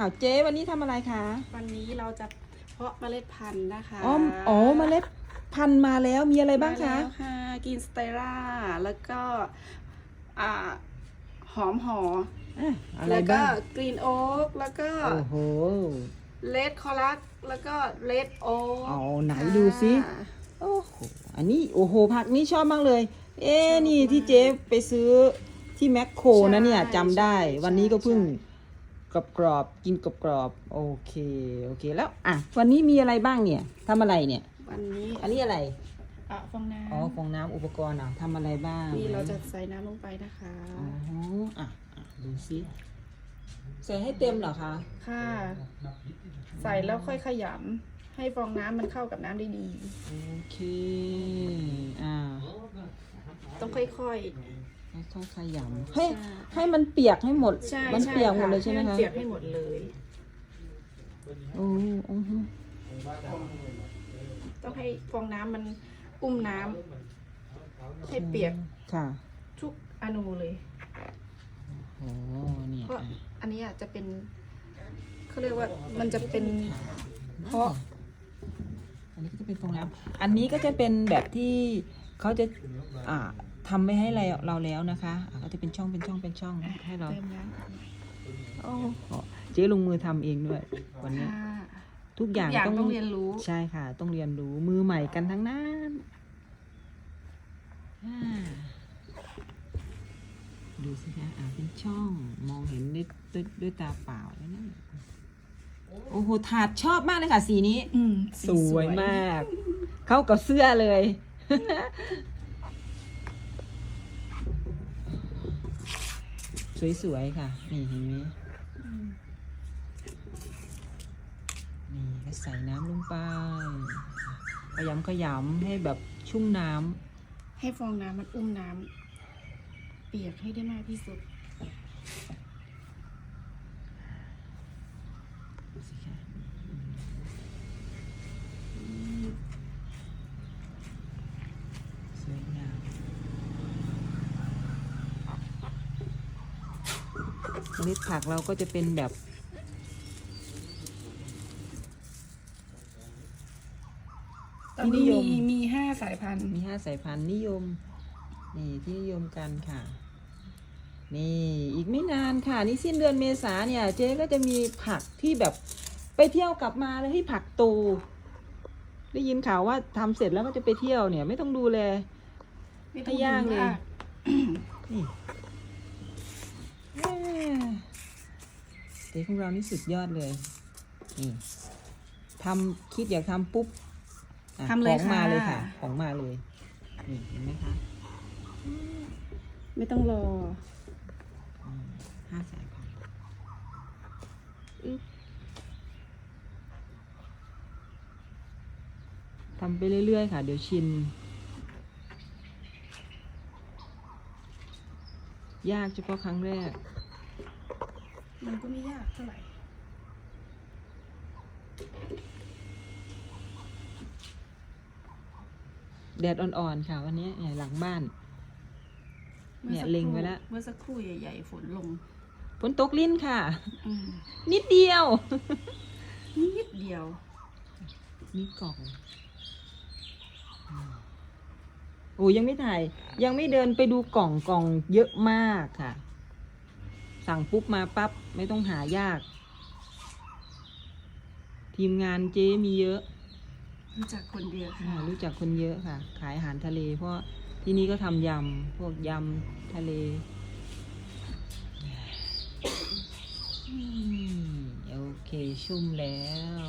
อ้าวเจ๊วันนี้ทำอะไรคะ วันนี้เราจะเพาะเมล็ดพันธุ์นะคะอ๋ออ๋อเมล็ดพันธุ์มาแล้วมีอะไรบ้างคะมาแล้วค่ะกินสเตราแล้วก็อ่าหอมหออะอะไรแล้วก็บ้างกรีนโอ๊กแล้วก็โอ้โห เลดคอรัสแล้วก็เลดโอ๊กเอาไหนดูสิ โอ้โห อันนี้โอ้โหผักนี้ชอบมากเลย เอ๊ะนี่ที่เจ๊ไปซื้อที่แมคโครนะเนี่ยจำได้ วันนี้ก็เพิ่ง กรอบกรอบๆกินกรอบกรอบๆโอเคโอเคแล้วอะวันนี้มีอะไรบ้างเนี่ยทำอะไรเนี่ยวันนี้อันนี้อะไรอะฟองน้อ๋อฟองน้ำอุปกรณ์อะทำอะไรบ้างำนี่เราจะใส่น้ำลงไปนะคะอ๋ออะอะดูสิใส่ให้เต็มเหรอคะค่ะ ใส่แล้วค่อยขยำให้ฟองน้ำมันเข้ากับน้ำได้ดีโอเคอ่าต้องค่อย ค่อยๆขยำให้ใช่ให้มันเปียกให้หมดๆใช่มันใช่เปียกหมดค่ะเลยใช่ไหมห้นคะเปียกให้หมดเลยโอ้โอ้โหต้องให้ฟองน้ำมันอุ้มน้ำให้เปียกค่ะทุกอนูเลยโอ้เนี่ยเพราะอะอันนี้อาจจะเป็นเขาเรียกว่ามันจะเป็นเพราะ อันนี้ก็จะเป็นฟองน้ำอันนี้ก็จะเป็นแบบที่เขาจะอ่า ทำไม่ให้เราเราแล้วนะคะอะก็จะเป็นช่องเป็นช่องเป็นช่องให้เราเติมน้โอ้โหเจ๊ลงมือทำเองด้วยวันำนี้ ค่ะทุกอย่างทุกอย่างต้องต้องเรียนรู้ ใช่ค่ะ ต้องเรียนรู้มือใหม่กันทั้งนั้นอ่าดูสิคะอ่าเป็นช่องมองเห็นด้วยด้วยด้วยตาเปล่าเลยนะโอ้โหถาดชอบมากเลยค่ะ สีนี้ อืมสวยมาก เข้ากับเสื้อเลย สวยๆค่ะ นี่เห็นไหมนี่ก็ใส่น้ำลงไปขยำขยำให้แบบชุ่มน้ำให้ฟองน้ำมันอุ้มน้ำเปียกให้ได้มากที่สุดสิคะสวยงาม เมล็ดผักเราก็จะเป็นแบบ ตอนนี้นิยม มีมีห้าสายพันธุ์มีห้าสายพันธุ์นิยม นี่ที่นิยมกันค่ะ นี่อีกไม่นานค่ะ นี่สิ้นเดือนเมษาเนี่ย เจ๊ก็จะมีผักที่แบบไปเที่ยวกลับมาแล้วที่ผักโตได้ยินข่าวว่าทำเสร็จแล้วก็จะไปเที่ยวเนี่ย ไม่ต้องดูแล ไม่ต้องให้ย่างเลยมกนี่ แม่เจ๊ของเรานี่สุดยอดเลย นี่ทำคิดอยากทำปุ๊บอะทำเลยของมาค่ะ เลยค่ะ ของมาเลย นี่เห็นไหมคะไม่ต้องรอ อืมห้าสายพันธุ์อึ๊บ ทำไปเรื่อยๆ ค่ะ เดี๋ยวชิน ยากเฉพาะครั้งแรก มันก็ไม่ยากเท่าไหร่แดดอ่อนๆค่ะ วันนี้เนี่ยหลังบ้าน เนี่ยมื่อสักเล็งครู่ไว้แล้ว เมื่อสักครู่ใหญ่ๆฝนลงฝนตกลิ้นค่ะอืมนิดเดียว นิดเดียว นี่กล่องอืมโอ้ยังไม่ถ่าย ยังไม่เดินไปดูกล่องกล่องเยอะมากค่ะ สั่งปุ๊บมาปั๊บไม่ต้องหายาก ทีมงานเจ๊มีเยอะรู้จักคนเดียวอ่าค่ะ รู้จักคนเยอะค่ะ ขายอาหารทะเล เพราะที่นี่ก็ทำยำ พวกยำทะเลอืมโอเคชุ่มแล้ว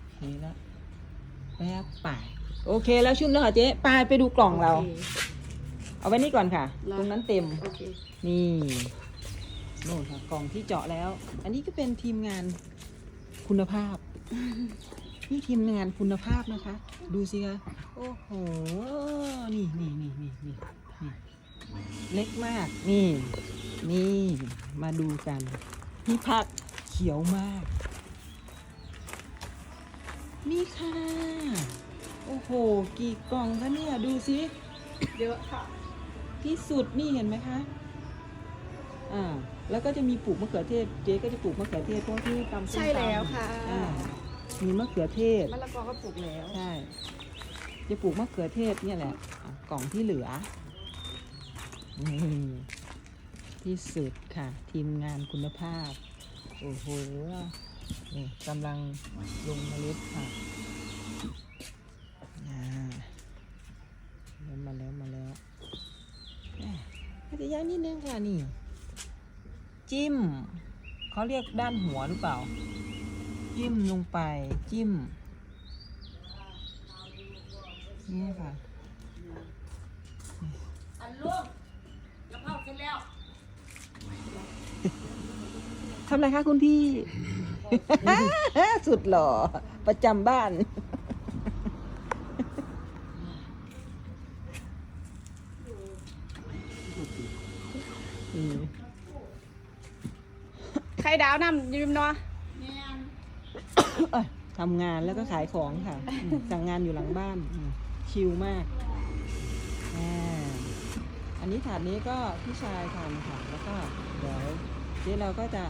โอเค แล้วแป๊บไป โอเคแล้วชุ่มแล้วค่ะเจ๊ไปไปดูกล่องเราโคเอาไว้นี่ก่อนค่ะแล้วตรงนั้นเต็ม โอเค นี่โน่นค่ะกล่องที่เจาะแล้ว อันนี้ก็เป็นทีมงานคุณภาพ นี่ทีมงานคุณภาพนะคะ ดูสิคะ โอ้โห นี่นี่นี่นี่นี่นี่เล็กมาก นี่ นี่ มาดูกัน นี่ผักเขียวมาก นี่ค่ะ โอ้โห กี่กล่องคะเนี่ย ดูสิ เยอะค่ะ ที่สุดนี่เห็นไหมคะ อ่า แล้วก็จะมีปลูกมะเขือเทศ เจ๊ก็จะปลูกมะเขือเทศเพราะที่ตำส้มตำใช่แล้วค่ะ อ่า มีมะเขือเทศ มะละกอก็ปลูกแล้ว ใช่ จะปลูกมะเขือเทศเนี่ยแหละอะกล่องที่เหลือนี่ที่สุดค่ะ ทีมงานคุณภาพ โอ้โห นี่กำลังลงเมล็ดค่ะอ่าแล้วมาแล้วมาแล้วแหม่อาจจะยากนิดนึงค่ะนี่ จิ้ม เขาเรียกด้านหัวหรือเปล่า จิ้มลงไปจิ้ม นี่ค่ะอันลูกกะเพราเสร็จแล้วทำอะไรคะคุณพี่ สุดหล่อ ประจำบ้านอืมไข่ดาวนำยืมเนาะแม่นเอ้ยทำงานแล้วก็ขายของค่ะอืมสั่งงานอยู่หลังบ้านอืมชิลมากอ่าอันนี้ถาดนี้ก็พี่ชายทำค่ะ แล้วก็เดี๋ยวเจ๊เราก็จะ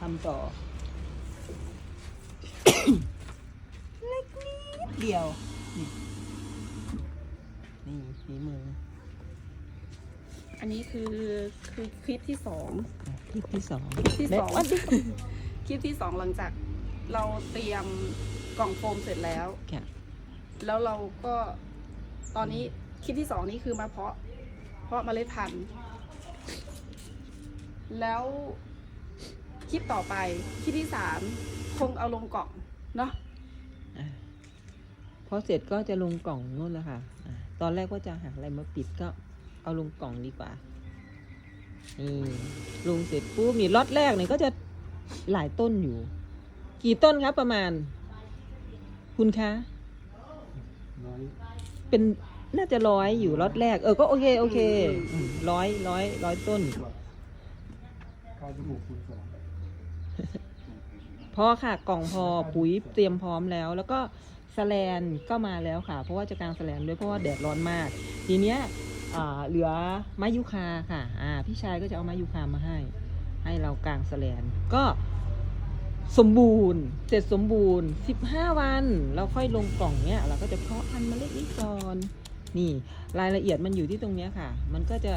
ทำต่อ เล็กนิด เดียว นี่นี่ฝีมืออันนี้คือคือคลิปที่สองคลิปที่สองคลิปที่สองและวันที่คลิปที่สองหลังจากเราเตรียมกล่องโฟมเสร็จแล้วค่ะแล้วเราก็ตอนนี้คลิปที่สองนี้คือมาเพาะ เพาะเมล็ดพันธุ์ แล้วคลิปต่อไปคลิปที่สามคงเอาลงกล่องเนาะอ่า พอเสร็จก็จะลงกล่องนู่นแหละค่ะอ่าตอนแรกว่าจะหาอะไรมาปิดก็เอาลงกล่องดีกว่านี่ลงเสร็จปุ๊บนี่ล็อตแรกเนี่ยก็จะหลายต้นอยู่ กี่ต้นครับประมาณ คุณคะเป็นน่าจะร้อยอยู่ล็อตแรก เออก็โอเคโอเคอืมร้อยร้อยร้อยต้นข้าวจมูกคูณสองพอค่ะกล่องพอปุ๋ยเตรียมพร้อมแล้ว แล้วก็แสแลนก็มาแล้วค่ะ เพราะว่าจะกางสแลนด้วยเพราะว่าแดดร้อนมาก ทีเนี้ยอ่าเหลือไม้ยูคาค่ะอ่าพี่ชายก็จะเอาไม้ยูคามาให้ ให้เรากางสแลนก็สมบูรณ์เสร็จสมบูรณ์ 15 วัน เราค่อยลงกล่องเนี้ยเราก็จะเพาะพันธุ์เมล็ดนี้ก่อนนี่รายละเอียดมันอยู่ที่ตรงเนี้ยค่ะ มันก็จะ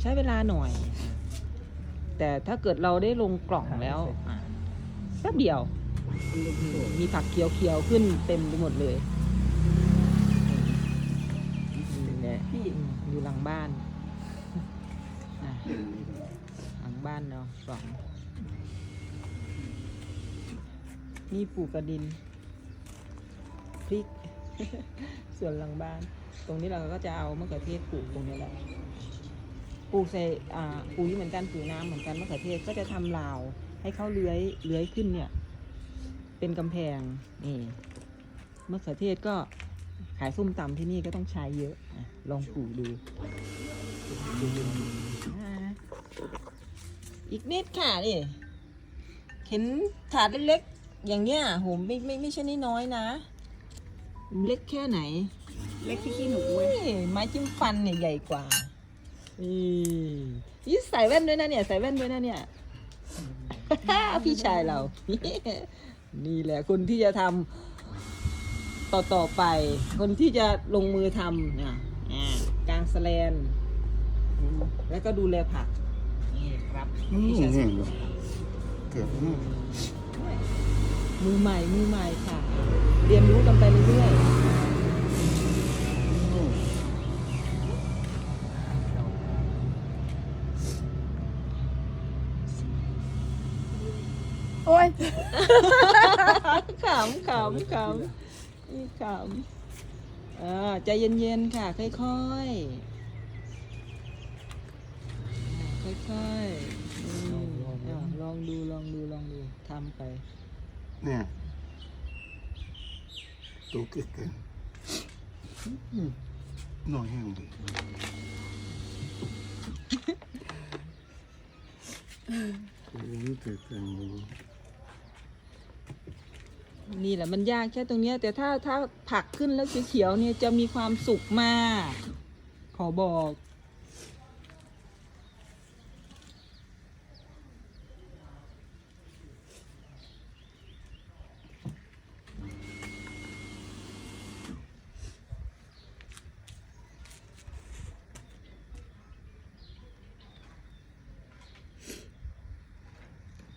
ใช้เวลาหน่อย แต่ถ้าเกิดเราได้ลงกล่องแล้วแป๊บเดียว มีผักเขียวๆขึ้นเต็มไปหมดเลยนี่แหละอยู่หลังบ้านอะหลังบ้านเนาะสองนี่ปลูกกระดินพริก ส่วนหลังบ้าน ตรงนี้เราก็จะเอามะเขือเทศปลูกตรงนี้แหละปลูกใส่อ่าปุ๋ยเหมือนกันปุ๋ยน้ำเหมือนกันมะเขือเทศก็จะทำราว ให้เขาเลื้อยเลื้อยขึ้นเนี่ย เป็นกำแพงนี่มะเขือเทศก็ขายส้มตำที่นี่ก็ต้องใช้เยอะอะลองปลูกดูอ่าอีกนิดค่ะนี่เห็นถาดเล็กๆอย่างเงี้ยโหไม่ไม่ไม่ใช่น้อยๆนะ เล็กแค่ไหน เล็กที่ขี้หนูเว้ยเฮ้ยไม้จิ้มฟันเนี่ยใหญ่กว่านี่นี่ใส่แว่นด้วยนะเนี่ย ใส่แว่นด้วยนะเนี่ยพี่ชายเรา นี่แหละคนที่จะทำต่อต่อไป คนที่จะลงมือทำเนี่ยอ่ากลางแสแลนอืมแล้วก็ดูแลผัก นี่ครับอืมพี่ชายแห้งเลยเกือบแห้งมือใหม่มือใหม่ค่ะ เรียนรู้กันไปเรื่อยๆ อืม โอ้ยขำขำขำนี่ขำอ่าใจเย็นๆค่ะ ค่อยๆ ค่อยๆอืมอะลองดูลองดูลองดูทำไป เนี่ยตัวเกิดกันอืมน้อยแห้งเลยตัวนี้เกิดกั นี่แหละมันยากแค่ตรงเนี้ย แต่ถ้าถ้าผักขึ้นแล้วเขียวๆเนี่ยจะมีความสุขมาก ขอบอก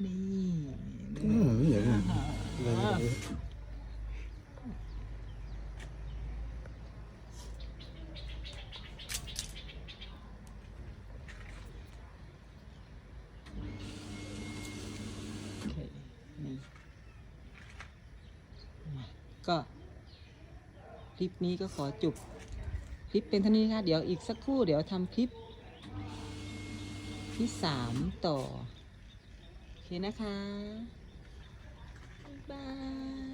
นี่ อืมนี่อย่างนี้อะไรอย่างนี้ โอเค นี่ก็คลิปนี้ก็ขอจบคลิปเป็นเท่านี้นะคะเดี๋ยวอีกสักครู่เดี๋ยวทำคลิปที่สามต่อ โอเคนะคะ บ๊ายบาย